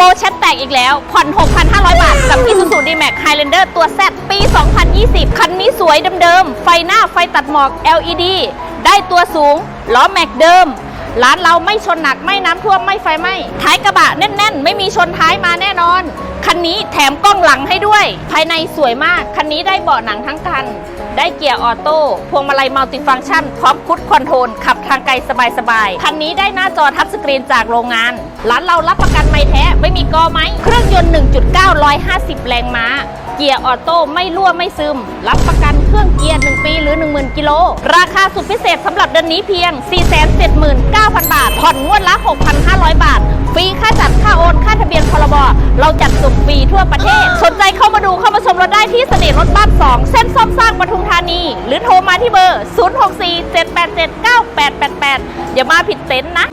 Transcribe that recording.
ปรแชทแตกอีกแล้ว ผ่อน 6,500 บาท กับ Isuzu D-Max Highlander ตัว Z ปี 2020 คันนี้สวยเดิมๆ ไฟหน้าไฟตัดหมอก LED ได้ตัวสูง ล้อแม็กเดิม ร้านเราไม่ชนหนักไม่น้ำท่วมไม่ไฟไหม้ท้ายกระบะแน่น ๆ ไม่มีชนท้ายมาแน่นอน คันนี้แถมกล้องหลังให้ด้วย ภายในสวยมาก คันนี้ได้เบาะหนังทั้งคัน ได้เกียร์ออโต้พวงมาลัยมัลติฟังก์ชันพร้อมคุดคอนโทรลขับทางไกลสบายๆ คันนี้ได้หน้าจอทัชสกรีนจากโรงงาน ร้านเรารับประกันไม่แท้ไม่มีกอไหมเครื่องยนต์ 1.9 150 แรงม้า เกียร์ออโต้ไม่รั่วไม่ซึม รับประกันเครื่องเกียร์ 1 ปีหรือ 10,000 กิโล ราคาสุดพิเศษสำหรับเดือนนี้เพียง 479,000 บาท ผ่อนงวดละ 6,500 บาท ฟรีค่าจัดค่าโอน ค่าทะเบียนพรบเราจัดส่งฟรีทั่วประเทศ สนใจเข้ามาดูเข้ามาชมเราได้ที่เสน่ห์รถบ้าน 2 เส้นซ่อมสร้างปทุมธานี หรือโทรมาที่เบอร์ 0647879888 อย่ามาผิดเต็นท์นะ